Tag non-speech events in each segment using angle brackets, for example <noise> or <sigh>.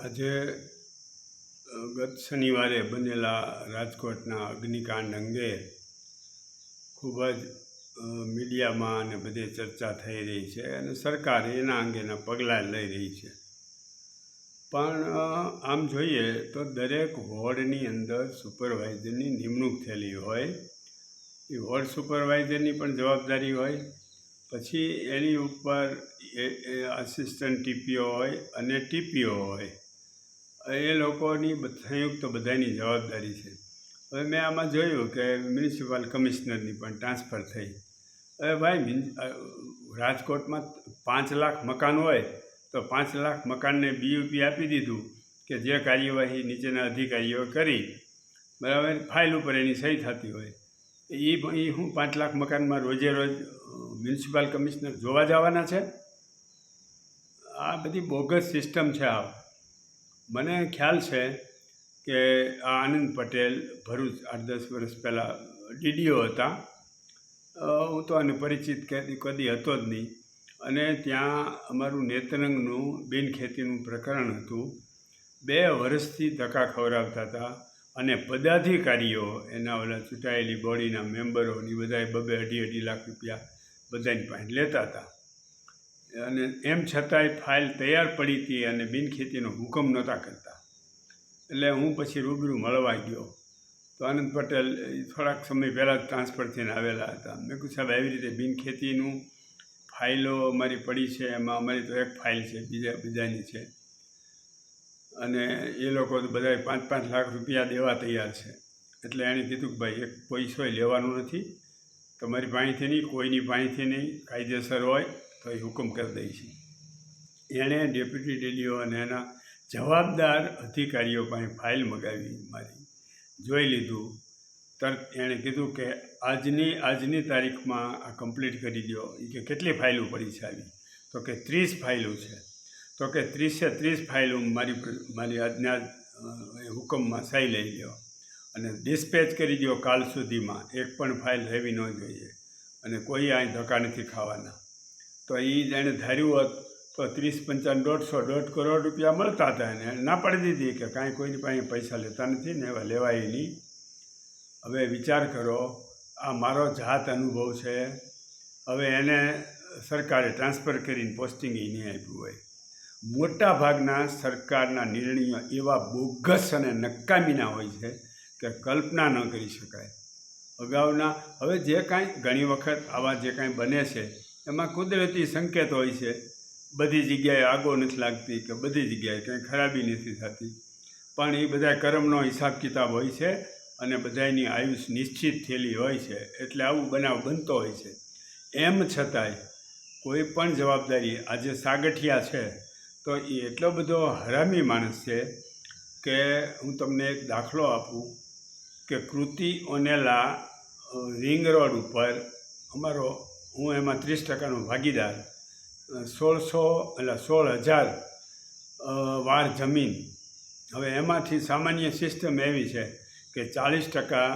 આજે ગત શનિવારે બનેલા રાજકોટના અગ્નિકાંડ અંગે ખૂબ જ મીડિયામાં અને બધે ચર્ચા થઈ રહી છે અને સરકાર એના અંગેના પગલાં લઈ રહી છે. પણ આમ જોઈએ તો દરેક વોર્ડની અંદર સુપરવાઇઝરની નિમણૂક થયેલી હોય, એ વોર્ડ સુપરવાઇઝરની પણ જવાબદારી હોય, પછી એની ઉપર એ, આસિસ્ટન્ટ ટીપીઓ હોય અને ટીપીઓ હોય એ લોકોની સંયુક્ત બધાની જવાબદારી છે. હવે મેં આમાં જોયું કે મ્યુનિસિપલ કમિશનરની પણ ટ્રાન્સફર થઈ. હવે ભાઈ રાજકોટમાં પાંચ લાખ મકાન હોય, તો પાંચ લાખ મકાનને બીયુપી આપી દીધું કે જે કાર્યવાહી નીચેના અધિકારીઓ કરી. બરાબર? ફાઇલ ઉપર એની સહી થતી હોય. એ એ હું પાંચ લાખ મકાનમાં રોજે રોજ મ્યુનિસિપલ કમિશનર જોવા જવાના છે? આ બધી બોગસ સિસ્ટમ છે આ. મને ખ્યાલ છે કે આ આનંદ પટેલ ભરૂચ આઠ દસ વર્ષ પહેલાં ડીડીઓ હતા. હું તો આને પરિચિત કદી કદી હતો જ નહીં. અને ત્યાં અમારું નેત્રંગનું બિનખેતીનું પ્રકરણ હતું. બે વર્ષથી ધક્કા ખવડાવતા હતા અને પદાધિકારીઓ એના ઓલા ચૂંટાયેલી બોડીના મેમ્બરોની બધાએ બબે અઢી અઢી લાખ રૂપિયા બધાની પાસે લેતા હતા. અને એમ છતાંય ફાઇલ તૈયાર પડી હતી અને બિનખેતીનો હુકમ નહોતા કરતા. એટલે હું પછી રૂબરૂ મળવા ગયો. તો આનંદ પટેલ થોડાક સમય પહેલાં જ ટ્રાન્સફર થઈને આવેલા હતા. મેં કહ્યું સાહેબ, આવી રીતે બિનખેતીનું ફાઇલો અમારી પડી છે. એમાં અમારી તો એક ફાઇલ છે, બીજા, બીજાની છે. અને એ લોકો તો બધાએ પાંચ પાંચ લાખ રૂપિયા દેવા તૈયાર છે. એટલે એણે કીધું કે, ભાઈ, એક પૈસો લેવાનું નથી. તમારી પાસેથી નહીં, કોઈની પાસેથી નહીં, કાયદેસર હોય. તો હુકમ કરી દઈ છે. એણે ડેપ્યુટી ડીડીઓ અને એના જવાબદાર અધિકારીઓ પાસે ફાઇલ મગાવી મારી. જોઈ લીધું તરત એણે કીધું કે આજની આજની તારીખમાં આ કમ્પ્લીટ કરી દો. એ કે કેટલી ફાઇલો પડી છે આવી? તો કે ત્રીસ ફાઇલો છે. તો કે ત્રીસે ત્રીસ ફાઇલો મારી મારી આજના હુકમમાં સહી લઈ લ્યો અને ડિસ્પેચ કરી દો કાલ સુધીમાં. એક પણ ફાઇલ રહેવી ન જોઈએ. અને કોઈ અહીં ધક્કા નથી ખાવાના. તો એ જેણે ધાર્યું હોત તો ત્રીસ પંચાવન દોઢસો, દોઢ કરોડ રૂપિયા મળતા હતા એને. ના પાડી દીધી કે કાંઈ કોઈની પાસે પૈસા લેતા નથી ને એવા લેવાય નહીં. હવે વિચાર કરો, આ મારો જાત અનુભવ છે. હવે એને સરકારે ટ્રાન્સફર કરીને પોસ્ટિંગ એ નહીં આપ્યું હોય. મોટા ભાગના સરકારના નિર્ણયો એવા બોગસ અને નકામીના હોય છે કે કલ્પના ન કરી શકાય. અગાઉના, હવે જે કાંઈ ઘણી વખત આવા જે કાંઈ બને છે એમાં કુદરતી સંકેત હોય છે. બધી જગ્યાએ આગો નથી લાગતી કે બધી જગ્યાએ કંઈ ખરાબી નથી થતી. પણ એ બધા કર્મનો હિસાબ કિતાબ હોય છે અને બધાની આયુષ નિશ્ચિત થયેલી હોય છે. એટલે આવું બનાવ બનતો હોય છે. એમ છતાંય કોઈ પણ જવાબદારી આજે સાગઠિયા છે, તો એ એટલો બધો હરામી માણસ છે કે હું તમને એક દાખલો આપું કે કૃતિ ઓનેલા રિંગ રોડ ઉપર અમારો હું એમાં ત્રીસ ટકાનો ભાગીદાર સોળસો એટલે સોળ હજાર વાર જમીન. હવે એમાંથી સામાન્ય સિસ્ટમ એવી છે કે ચાલીસ ટકા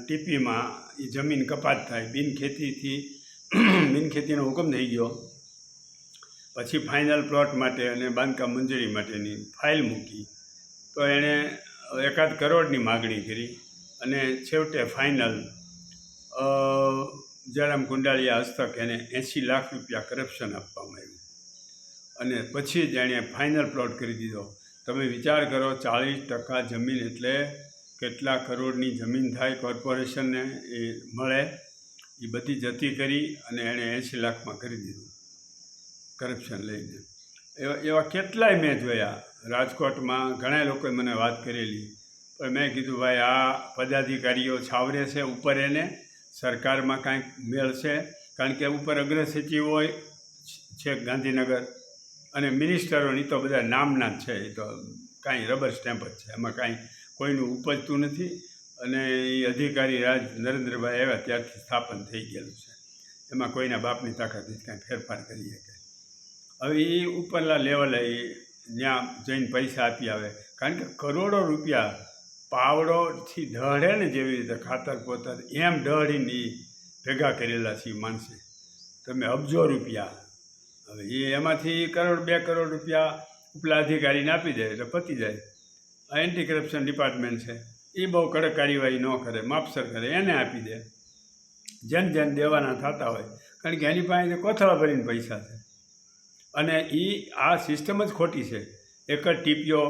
ટીપીમાં એ જમીન કપાત થાય. બિનખેતીથી <clears throat> બિનખેતીનો હુકમ થઈ ગયો. પછી ફાઇનલ પ્લોટ માટે અને બાંધકામ મંજૂરી માટેની ફાઇલ મૂકી. તો એણે એકાદ કરોડની માગણી કરી અને છેવટે ફાઇનલ જયરામ કુંડાળિયા હસ્તક એને એંસી લાખ રૂપિયા કરપ્શન આપવામાં આવ્યું. અને પછી જ એણે ફાઇનલ પ્લોટ કરી દીધો. તમે વિચાર કરો, ચાલીસ ટકા જમીન એટલે કેટલા કરોડની જમીન થાય કોર્પોરેશનને એ મળે, એ બધી જતી કરી અને એણે એંસી લાખમાં કરી દીધું કરપ્શન લઈને. એવા એવા કેટલાય મેં જોયા. રાજકોટમાં ઘણા લોકોએ મને વાત કરેલી. પણ મેં કીધું, ભાઈ, આ પદાધિકારીઓ છાવરે છે ઉપર એને. સરકારમાં કાંઈક મેળ છે, કારણ કે ઉપર અગ્ર સચિવ હોય છે ગાંધીનગર અને મિનિસ્ટરોની તો બધા નામના જ છે, એ તો કાંઈ રબર સ્ટેમ્પ જ છે. એમાં કાંઈ કોઈનું ઉપજતું નથી અને એ અધિકારી રાજ નરેન્દ્રભાઈ આવ્યા ત્યારથી સ્થાપન થઈ ગયેલું છે. એમાં કોઈના બાપની તાકાતથી કાંઈ ફેરફાર કરી શકે. હવે એ ઉપરના લેવલે ત્યાં જઈને પૈસા આપી આવે. કારણ કે કરોડો રૂપિયા પાવડોથી ઢળે ને જેવી રીતે ખાતર પોતર એમ ઢળીને એ ભેગા કરેલા છે માણસે. તમે અબજો રૂપિયા. હવે એ એમાંથી કરોડ, બે કરોડ રૂપિયા ઉપલા અધિકારીને આપી દે એટલે પતી જાય. આ એન્ટી કરપ્શન ડિપાર્ટમેન્ટ છે. એ બહુ કડક કાર્યવાહી ન કરે, માપસર કરે, એને આપી દે. જેમ જેમ દેવાના થતા હોય. કારણ કે એની પાસે કોથળા ભરીને પૈસા છે. અને એ આ સિસ્ટમ જ ખોટી છે. એક જ ટીપીઓ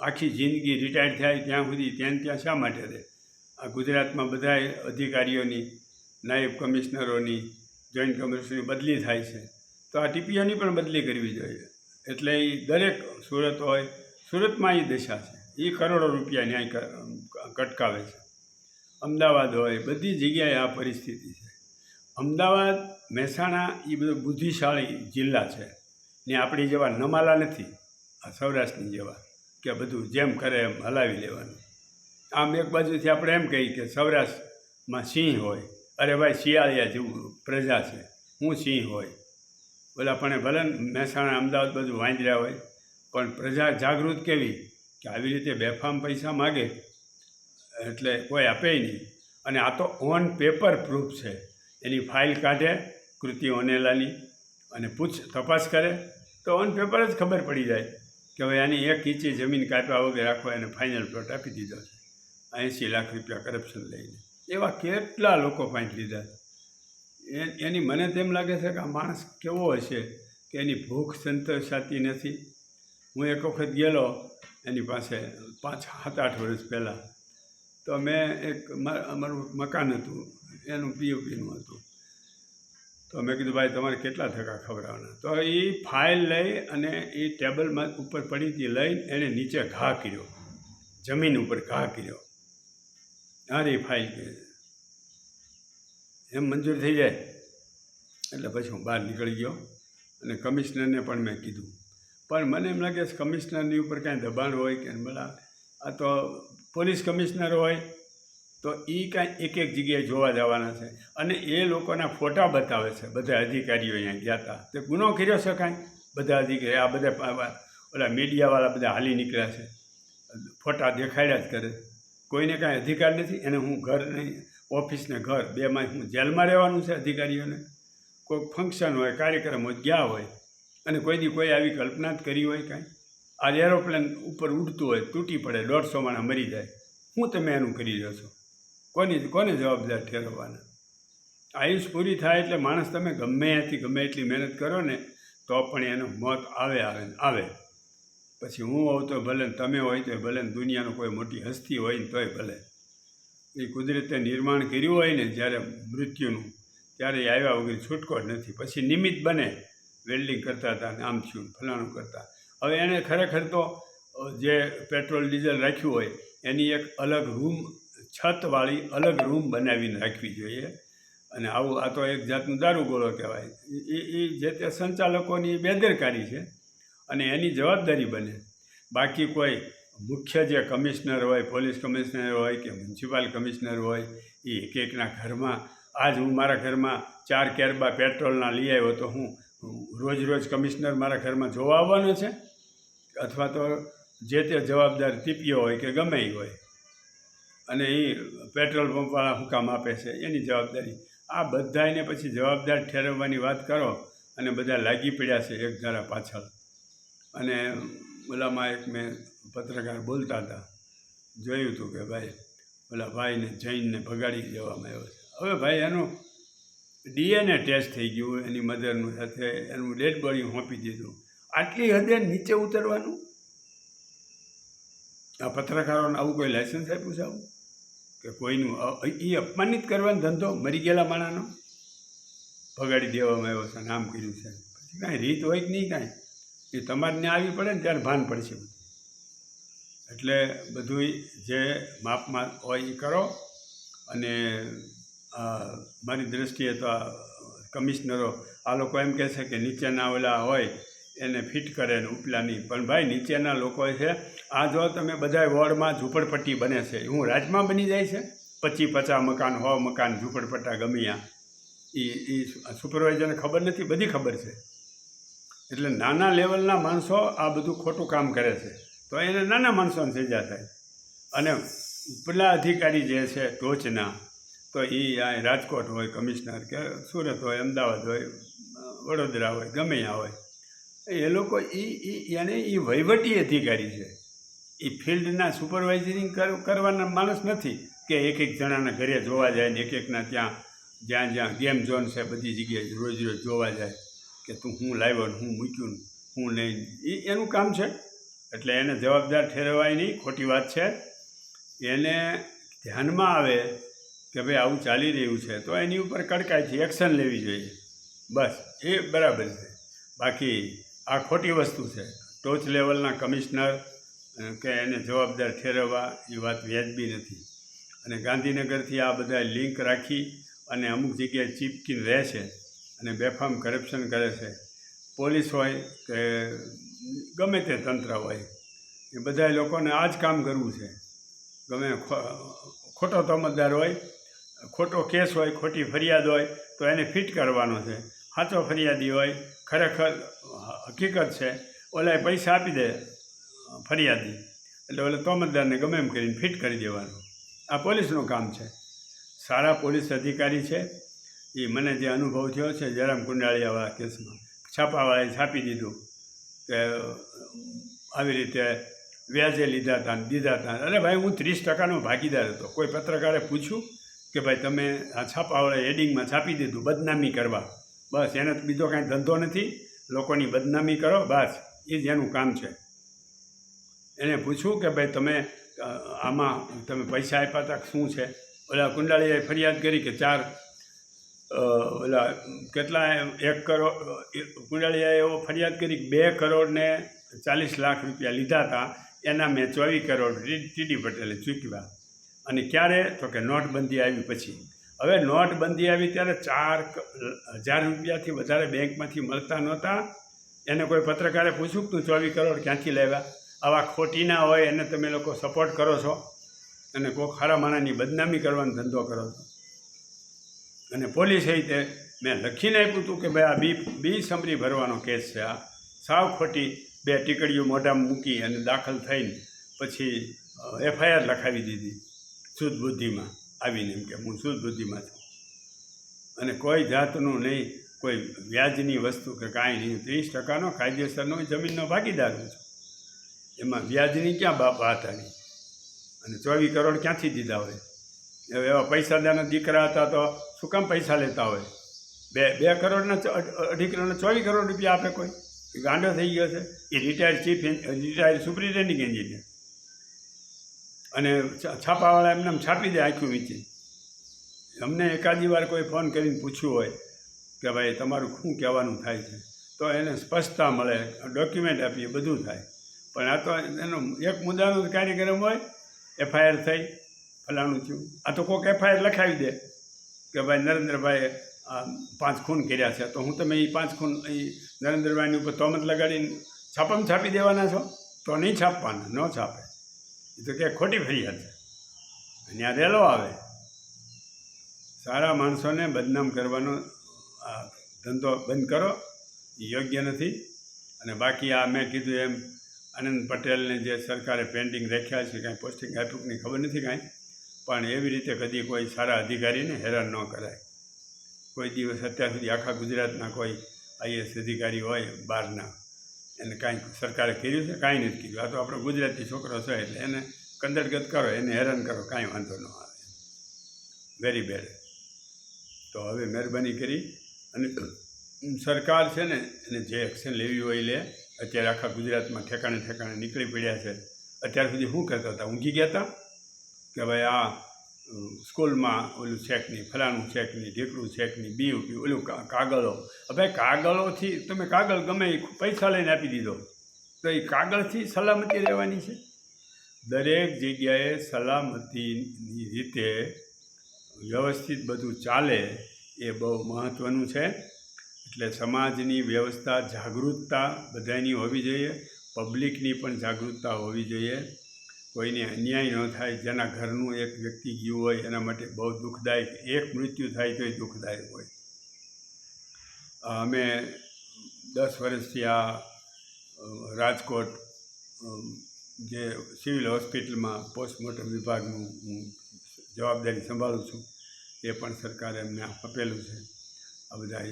આખી જિંદગી રિટાયર થાય ત્યાં સુધી, ત્યાં ત્યાં શા માટે રહે? આ ગુજરાતમાં બધાય અધિકારીઓની, નાયબ કમિશનરોની જોઈન્ટ કમિશનરની બદલી થાય છે. તો આ ટીપીઓની પણ બદલી કરવી જોઈએ. એટલે એ દરેક સુરત હોય, સુરતમાં એ દશા છે. એ કરોડો રૂપિયા ન્યાય કટકાવે છે. અમદાવાદ હોય, બધી જગ્યાએ આ પરિસ્થિતિ છે. અમદાવાદ, મહેસાણા એ બધું બુદ્ધિશાળી જિલ્લા છે. ને આપણી જેવા નમાલા નથી. આ સૌરાષ્ટ્રની જેવા, કે બધું જેમ કરે એમ હલાવી લેવાનું. આમ એક બાજુથી આપણે એમ કહીએ કે સૌરાષ્ટ્રમાં સિંહ હોય, અરે ભાઈ શિયાળિયા જેવું પ્રજા છે, હું સિંહ હોય. બોલા પણ ભલે મહેસાણા, અમદાવાદ બધું વાંદર્યા હોય, પણ પ્રજા જાગૃત કેવી? કે આવી રીતે બેફામ પૈસા માગે, એટલે કોઈ આપે નહીં. અને આ તો ઓન પેપર પ્રૂફ છે. એની ફાઇલ કાઢે કૃતિ ઓનેલાની અને પૂછ, તપાસ કરે, તો ઓન પેપર જ ખબર પડી જાય. કે હવે આની એક ઇંચી જમીન કાપ્યા વગર રાખવા એને ફાઇનલ પ્લોટ આપી દીધો છે. એંસી લાખ રૂપિયા કરપ્શન લઈને. એવા કેટલા લોકો પાંચ લીધા એ, એની મને તેમ લાગે છે કે આ માણસ કેવો હશે કે એની ભૂખ સંતોષાતી નથી. હું એક વખત ગયેલો, એની પાસે પાંચ, સાત, આઠ વર્ષ પહેલાં. તો મેં એક અમારું મકાન હતું, એનું પીઓપીનું હતું. તો મેં કીધું, ભાઈ, તમારે કેટલા ધક્કા ખવડાવવાના? તો એ ફાઇલ લઈ અને એ ટેબલમાં ઉપર પડી હતી લઈને એણે નીચે ઘા કર્યો. જમીન ઉપર ઘા કર્યો. અરે ફાઇલ એમ મંજૂર થઈ જાય. એટલે પછી હું બહાર નીકળી ગયો અને કમિશનરને પણ મેં કીધું. પણ મને એમ લાગે કમિશનરની ઉપર કાંઈ દબાણ હોય કે ભલા આ તો પોલીસ કમિશનર હોય તો એ કાંઈ એક એક જગ્યાએ જોવા જવાના છે. અને એ લોકોના ફોટા બતાવે છે, બધા અધિકારીઓ અહીંયા ગયા હતા તે ગુનો કર્યો છે કાંઈ? બધા અધિકારી, આ બધા ઓલા મીડિયાવાળા બધા હાલી નીકળ્યા છે. ફોટા દેખાડ્યા જ કરે. કોઈને કાંઈ અધિકાર નથી, એને હું ઘર નહીં, ઓફિસને ઘર બેમાં હું જેલમાં રહેવાનું છે અધિકારીઓને. કોઈ ફંક્શન હોય, કાર્યક્રમ હોય, ગયા હોય, અને કોઈ દી કોઈ આવી કલ્પના જ કરી હોય કાંઈ. આ એરોપ્લેન ઉપર ઉડતું હોય, તૂટી પડે, દોઢસો માણસ મરી જાય. હું તમે એનું કરી રહ્યો છો? કોની કોને જવાબદાર ઠેરવવાના આયુષ પૂરી થાય એટલે માણસ તમે ગમે ત્યાંથી ગમે એટલી મહેનત કરો ને, તો પણ એનું મોત આવે આવે આવે. પછી હું હોઉં તો ભલે તમે હોય તો ભલે દુનિયાનો કોઈ મોટી હસ્તી હોય ને તોય ભલે. એ કુદરતે નિર્માણ કર્યું હોય ને જ્યારે મૃત્યુનું, ત્યારે આવ્યા વગર છૂટકો નથી. પછી નિમિત્ત બને, વેલ્ડિંગ કરતા હતા ને આમ થયું ફલાણું કરતા. હવે એણે ખરેખર તો જે પેટ્રોલ, ડીઝલ રાખ્યું હોય, એની એક અલગ રૂમ છતવાળી અલગ રૂમ બનાવીને રાખવી જોઈએ. અને આવું આ તો એક જાતનું દારૂગોળો કહેવાય. એ એ જે તે સંચાલકોની બેદરકારી છે અને એની જવાબદારી બને. બાકી કોઈ મુખ્ય જે કમિશનર હોય, પોલીસ કમિશનર હોય કે મ્યુનિસિપાલ કમિશનર હોય, એ એક એકના ઘરમાં, આજ હું મારા ઘરમાં ચાર કેરબા પેટ્રોલના લઈ આવ્યો તો હું રોજ રોજ કમિશનર મારા ઘરમાં જોવા આવવાનો છે? અથવા તો જે તે જવાબદાર ટીપીઓ હોય કે ગમે એ હોય અને એ પેટ્રોલ પંપવાળા હુકામ આપે છે? એની જવાબદારી. આ બધાને પછી જવાબદાર ઠેરવવાની વાત કરો અને બધા લાગી પડ્યા છે એક ધારા પાછળ. અને ઓલામાં એક મેં પત્રકાર બોલતા હતા. જોયું હતું કે ભાઈ, ઓલા ભાઈને જૈનને ભગાડી દેવામાં આવ્યો છે. હવે ભાઈ એનું ડીએનએ ટેસ્ટ થઈ ગયું એની મધરનું સાથે એનું ડેડ બોડી સોંપી દીધું. આટલી હદે નીચે ઉતરવાનું? આ પત્રકારોને આવું કોઈ લાયસન્સ આપ્યું છે આવું? કે કોઈનું એ અપમાનિત કરવાનો ધંધો મરી ગયેલા માણાનો ભગાડી દેવામાં આવ્યો છે નામ કર્યું છે. પછી કાંઈ રીત હોય કે નહીં કાંઈ? એ તમારે ત્યાં આવી પડે ને ત્યારે ભાન પડશે. એટલે બધું જે માપમાં હોય એ કરો અને મારી દૃષ્ટિએ તો કમિશનરો આ લોકો એમ કહે છે કે નીચેના ઓલા હોય એને ફિટ કરે ને ઉપલાની. પણ ભાઈ, નીચેના લોકો છે, આ જો તમે બધા વોર્ડમાં ઝૂંપડપટ્ટી બને છે. હું રાજમાં બની જાય છે? પચી પચાસ મકાન, હો મકાન, ઝૂંપડપટ્ટા ગમ્યા એ એ સુપરવાઇઝરને ખબર નથી? બધી ખબર છે. એટલે નાના લેવલના માણસો આ બધું ખોટું કામ કરે છે. તો એને નાના માણસોને સજા થાય. અને ઉપલા અધિકારી જે છે, ટોચના, તો એ અહીં રાજકોટ હોય, કમિશનર કે સુરત હોય, અમદાવાદ હોય, વડોદરા હોય, ગમે ત્યાં હોય એ લોકો એ એને એ વહીવટી અધિકારી છે. એ ફિલ્ડના સુપરવાઇઝરિંગ કરવાના માણસ નથી કે એક એક જણાના ઘરે જોવા જાય ને એક એકના ત્યાં જ્યાં જ્યાં ગેમ ઝોન છે, બધી જગ્યાએ રોજ રોજ જોવા જાય કે તું હું લાવ્યો ને હું મૂક્યું હું નહીં એ એનું કામ છે. એટલે એને જવાબદાર ઠેરવાય નહીં, ખોટી વાત છે. એને ધ્યાનમાં આવે કે ભાઈ આવું ચાલી રહ્યું છે, તો એની ઉપર કડકાઈથી એક્શન લેવી જોઈએ. બસ, એ બરાબર છે. બાકી આ ખોટી વસ્તુ છે. ટોચ લેવલના કમિશનર કે એને જવાબદાર ઠેરવવા એ વાત વ્યાજબી નથી. અને ગાંધીનગરથી આ બધા લિંક રાખી અને અમુક જગ્યાએ ચીપકીને રહે છે અને બેફામ કરપ્શન કરે છે. પોલીસ હોય કે ગમે તે તંત્ર હોય, એ બધા લોકોને આ જ કામ કરવું છે. ગમે ખોટો તમતદાર હોય, ખોટો કેસ હોય, ખોટી ફરિયાદ હોય, તો એને ફિટ કરવાનો છે. સાચો ફરિયાદી હોય ખરેખર હકીકત છે. ઓલા પૈસા આપી દે ફરિયાદી. એટલે ઓલે તોમતદારને ગમે એમ કરીને ફિટ કરી દેવાનું. આ પોલીસનું કામ છે. સારા પોલીસ અધિકારી છે. એ મને જે અનુભવ થયો છે જયરામ કુંડાળિયાવાળા કેસમાં, છાપાવાળાએ છાપી દીધું કે આવી રીતે વ્યાજે લીધા હતા દીધા હતા અરે ભાઈ, હું ત્રીસ ટકાનો ભાગીદાર હતો. કોઈ પત્રકારે પૂછ્યું કે ભાઈ, તમે આ છાપાવાળા હેડિંગમાં છાપી દીધું, બદનામી કરવા? બસ, એને બીજો કાંઈ ધંધો નથી. લોકોની બદનામી કરો, બસ, એ જ એનું કામ છે. એને પૂછ્યું કે ભાઈ તમે આમાં તમે પૈસા આપ્યા હતા શું છે? ઓલા કુંડાળીએ ફરિયાદ કરી કે ચાર ઓલા કેટલા એક કરોડ કુંડાળીયાએ એવો ફરિયાદ કરી કે બે કરોડ ને ચાલીસ લાખ રૂપિયા લીધા હતા. એના મેં ચોવીસ કરોડ ટીડી પટેલે ચૂકવ્યા અને ક્યારે? તો કે નોટબંધી આવી પછી. હવે નોટબંધી આવી ત્યારે ચાર હજાર રૂપિયાથી વધારે બેંકમાંથી મળતા નહોતા. એને કોઈ પત્રકારે પૂછ્યું તું ચોવીસ કરોડ ક્યાંથી લાવ્યા? આવા ખોટી ના હોય, એને તમે લોકો સપોર્ટ કરો છો. અને કોઈ ખારા માણાની બદનામી કરવાનો ધંધો કરો છો. અને પોલીસે તે મેં લખીને આપ્યું હતું કે ભાઈ આ બી બી સમરી ભરવાનો કેસ છે આ. સાવ ખોટી બે ટીકડીઓ મોઢામાં મૂકી અને દાખલ થઈને પછી એફઆઈઆર લખાવી દીધી. શુદ્ધ બુદ્ધિમાં. આવીને એમ કે હું શુદ્ધ બુદ્ધિમાં છું? અને કોઈ જાતનું નહીં, કોઈ વ્યાજની વસ્તુ કે કાંઈ નહીં. ત્રીસ ટકાનો કાયદેસરનો જમીનનો ભાગીદાર છું. એમાં વ્યાજની ક્યાં વાત આવી? અને ચોવીસ કરોડ ક્યાંથી દીધા હોય? હવે એવા પૈસાદારના દીકરા હતા તો શું કામ પૈસા લેતા હોય? બે બે કરોડના અઢી કરોડના ચોવીસ કરોડ રૂપિયા આપે કોઈ? ગાંડો થઈ ગયો છે. એ retired chief retired superintending engineer અને છાપાવાળા એમને છાપી દે આખું વીંચી અમને એકાદી વાર કોઈ ફોન કરીને પૂછ્યું હોય કે ભાઈ તમારું શું કહેવાનું થાય છે? તો એને સ્પષ્ટતા મળે, ડોક્યુમેન્ટ આપીએ, બધું થાય. પણ આ તો એનો એક મુદ્દાનો કાર્યક્રમ હોય, એફઆઈઆર થઈ, ફલાણું થયું. આ તો કોઈક એફઆઈઆર લખાવી દે કે ભાઈ નરેન્દ્રભાઈએ આ પાંચ ખૂન કર્યા છે. તો હું તમે એ પાંચ ખૂન એ નરેન્દ્રભાઈની ઉપર તોમત લગાડીને છાપામાં છાપી દેવાના છો? તો નહીં છાપવાના, ન છાપે. એ તો કે ખોટી ફરિયાદ છે અહીંયા રેલો આવે. સારા માણસોને બદનામ કરવાનો, આ ધંધો બંધ કરો. યોગ્ય નથી. અને બાકી આ મેં કીધું એમ આનંદ પટેલને જે સરકારે પેન્ડિંગ રાખ્યા છે, કાંઈ પોસ્ટિંગ આપ્યું ખબર નથી કાંઈ. પણ એવી રીતે કદી કોઈ સારા અધિકારીને હેરાન ન કરાય. કોઈ દિવસ અત્યાર સુધી આખા ગુજરાતના કોઈ આઈએસ અધિકારી હોય, બહારના. એને કાંઈ સરકારે કર્યું છે, કાંઈ નથી કર્યું. આ તો આપણો ગુજરાતી છોકરો છે, એટલે એને કંદડગત કરો, એને હેરાન કરો, કાંઈ વાંધો ન આવે. વેરી બેડ તો હવે મહેરબાની કરી અને સરકાર છે ને, એને જે એક્શન લેવી હોય લે. અત્યારે આખા ગુજરાતમાં ઠેકાણે ઠેકાણે નીકળી પડ્યા છે. અત્યાર સુધી શું કહેતા હતા? ઊંઘી ગયા હતા? કે ભાઈ આ સ્કૂલમાં ઓલું છેક નહીં ફલાણું છેક નહીં ઢીકડું છેક નહીં બી ઉપી ઓલું કાગળો. હવે કાગળોથી તમે કાગળ ગમે એ પૈસા લઈને આપી દીધો. તો એ કાગળથી સલામતી રહેવાની છે? દરેક જગ્યાએ સલામતીની રીતે વ્યવસ્થિત બધું ચાલે એ બહુ મહત્ત્વનું છે. એટલે સમાજની વ્યવસ્થા જાગૃતતા બધાની હોવી જોઈએ, પબ્લિકની પણ જાગૃતતા હોવી જોઈએ. કોઈને અન્યાય ન થાય, જેના ઘરનું એક વ્યક્તિ ગયું હોય, એના માટે બહુ દુઃખદાયક, એક મૃત્યુ થાય તોય દુઃખદાયક હોય. અમે દસ વર્ષથી આ રાજકોટ જે સિવિલ હોસ્પિટલમાં પોસ્ટમોર્ટમ વિભાગનું હું જવાબદારી સંભાળું છું, એ પણ સરકારે અમને આપેલું છે. આ બધા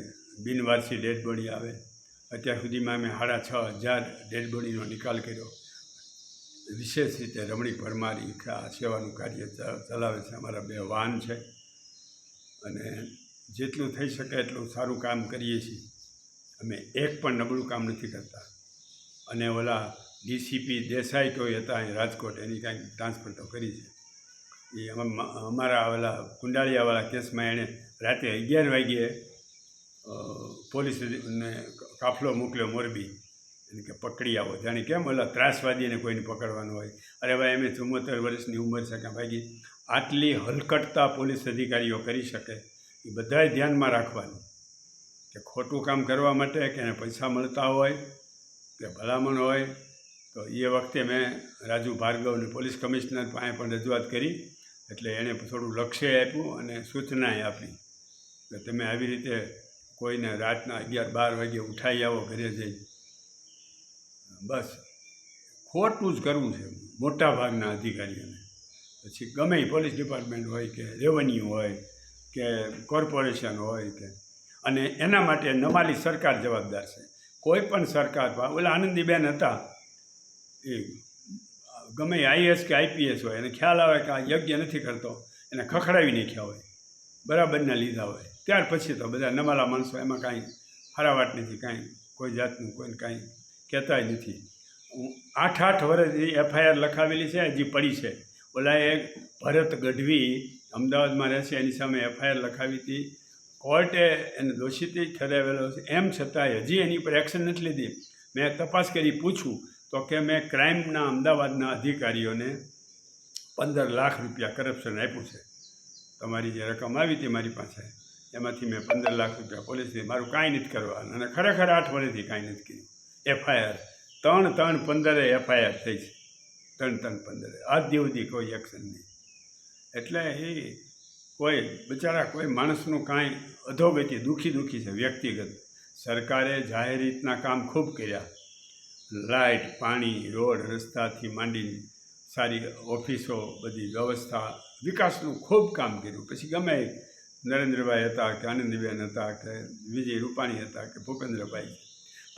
બિનવારસી ડેડ આવે. અત્યાર સુધીમાં અમે સાડા છ હજાર ડેડ નિકાલ કર્યો. વિશેષ રીતે રમણી પરમારી આ સેવાનું કાર્ય ચલાવે છે અમારા બે વાહન છે. અને જેટલું થઈ શકે એટલું સારું કામ કરીએ છીએ. અમે એક પણ નબળું કામ નથી કરતા. અને ઓલા ડીસીપી દેસાઈ કોઈ હતા અહીં રાજકોટ, એની કાંઈક ટ્રાન્સફર તો કરી છે. એ અમ- અમારા ઓલા કુંડાળિયાવાળા કેસમાં એણે રાતે અગિયાર વાગ્યે પોલીસને કાફલો મોકલ્યો મોરબી. એને કે પકડી આવો. જાણે કેમ? ઓલા ત્રાસવાદીને કોઈને પકડવાનું હોય. અરે ભાઈ એમ ચુમ્મોતેર વર્ષની ઉંમર છે કે ભાઈ આટલી હલકટતા પોલીસ અધિકારીઓ કરી શકે, એ બધાએ ધ્યાનમાં રાખવાનું. કે ખોટું કામ કરવા માટે કે એને પૈસા મળતા હોય, કે ભલામણ હોય, તો એ વખતે મેં રાજુ ભાર્ગવને પોલીસ કમિશનર પાસે પણ રજૂઆત કરી, એટલે એણે થોડું લક્ષ્ય આપ્યું અને સૂચનાએ આપી. કે તમે આવી રીતે કોઈને રાતના અગિયાર બાર વાગે ઉઠાઈ આવો ઘરે જઈ બસ. ખોટું જ કરવું છે. મોટા ભાગના અધિકારીઓને. પછી ગમે પોલીસ ડિપાર્ટમેન્ટ હોય કે રેવન્યુ હોય કે કોર્પોરેશન હોય કે અને એના માટે નમાલી સરકાર જવાબદાર છે. કોઈ પણ સરકાર ઓલા આનંદીબેન હતા, એ ગમે આઈએસ કે આઈપીએસ હોય, એને ખ્યાલ આવે કે આ યજ્ઞ નથી કરતો, એને ખખડાવી નાખ્યા હોય, બરાબરના લીધા હોય. ત્યાર પછી તો બધા નમાલા માણસો એમાં કાંઈ ફરાવાટ નથી, કાંઈ કોઈ જાતનું કોઈને કાંઈ કહેતાય નથી. આઠ આઠ વર્ષની એફઆઈઆર લખાવેલી છે, હજી પડી છે. ઓલા એ ભરત ગઢવી અમદાવાદમાં રહે છે એની સામે એફઆઈઆર લખાવી હતી. કોર્ટે એને દોષિત ઠરાવેલો છે. એમ છતાંય હજી એની પર એક્શન નથી લીધી. મેં તપાસ કરી પૂછું તો કે મેં ક્રાઇમના અમદાવાદના અધિકારીઓને પંદર લાખ રૂપિયા કરપ્શન આપ્યું છે. તમારી જે રકમ આવી હતી મારી પાસે, એમાંથી મેં પંદર લાખ રૂપિયા પોલીસથી મારું કાંઈ નથી કરવાનું. અને ખરેખર આઠ વર્ષથી કાંઈ નથી કર્યું. એફઆઈઆર ત્રણ ત્રણ પંદરે એફઆઈઆર થઈ છે. ત્રણ ત્રણ પંદરે. આજ સુધી કોઈ એક્શન નહીં. એટલે એ કોઈ, બિચારા કોઈ માણસનું કાંઈ અધોગતિ દુઃખી દુઃખી છે, વ્યક્તિગત. સરકારે જાહેર રીતના કામ ખૂબ કર્યા. લાઇટ, પાણી, રોડ, રસ્તાથી માંડીને સારી ઓફિસો, બધી વ્યવસ્થા, વિકાસનું ખૂબ કામ કર્યું. પછી ગમે નરેન્દ્રભાઈ હતા કે આનંદીબેન હતા કે વિજય રૂપાણી હતા કે ભૂપેન્દ્રભાઈ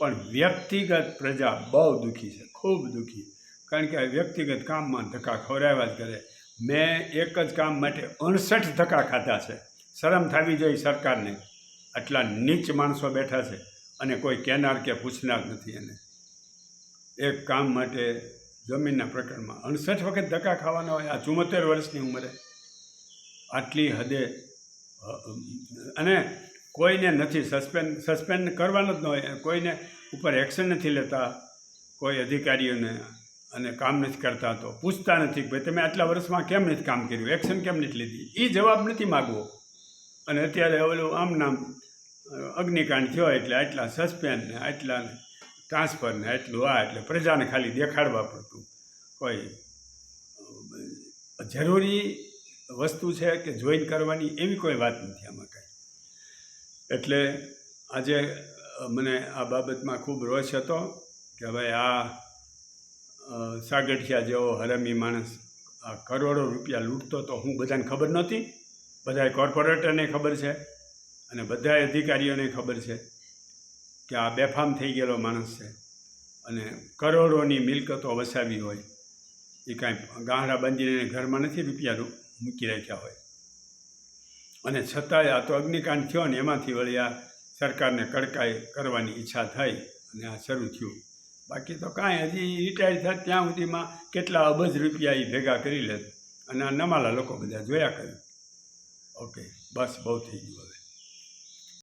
પણ વ્યક્તિગત પ્રજા બહુ દુઃખી છે, ખૂબ દુઃખી. કારણ કે વ્યક્તિગત કામમાં ધક્કા ખવડાવ્યા જ કરે. મેં એક જ કામ માટે અડસઠ ધક્કા ખાધા છે. શરમ થવી જોઈએ સરકારને. આટલા નીચ માણસો બેઠા છે અને કોઈ કહેનાર કે પૂછનાર નથી એને. એક કામ માટે જમીનના પ્રકરણમાં અડસઠ વખત ધક્કા ખાવાના હોય, આ ચુમ્મોતેર વર્ષની ઉંમરે. આટલી હદે અને કોઈને નથી સસ્પેન્ડ સસ્પેન્ડ કરવાનું જ ન હોય. કોઈને ઉપર એક્શન નથી લેતા, કોઈ અધિકારીઓને અને કામ નથી કરતા તો પૂછતા નથી ભાઈ, તમે આટલા વર્ષમાં કેમ નથી કામ કર્યું? એક્શન કેમ નથી લીધી? એ જવાબ નથી માગવો. અને અત્યારે ઓલું આમ નામ, અગ્નિકાંડ થયો એટલે આટલા સસ્પેન્ડ ને આટલા ટ્રાન્સફર ને આટલું આ એટલે પ્રજાને ખાલી દેખાડવા પડતું. કોઈ જરૂરી વસ્તુ છે કે જોઈન કરવાની એવી કોઈ વાત નથી આમાં. એટલે આજે મને આ બાબતમાં ખૂબ રોષ હતો કે ભાઈ આ સાગઠિયા જેવો હરમી માણસ આ કરોડો રૂપિયા લૂંટતો તો હું બધાને ખબર નહોતી. બધા કોર્પોરેટરને ખબર છે અને બધા અધિકારીઓને ખબર છે કે આ બેફામ થઈ ગયેલો માણસ છે અને કરોડોની મિલકતો વસાવી હોય. એ કાંઈ ગાંહડા બાંધીને ઘરમાં નથી રૂપિયા મૂકી રાખ્યા હોય. અને છતાંય આ તો અગ્નિકાંડ થયો ને એમાંથી વળી આ સરકારને કડકાઈ કરવાની ઈચ્છા થઈ અને આ શરૂ થયું. બાકી તો કાંઈ હજી રિટાયર થાય ત્યાં સુધીમાં કેટલા અબજ રૂપિયા એ ભેગા કરી લે અને આ નમાલા લોકો બધા જોયા કરે. ઓકે, બસ બહુ થઈ ગયું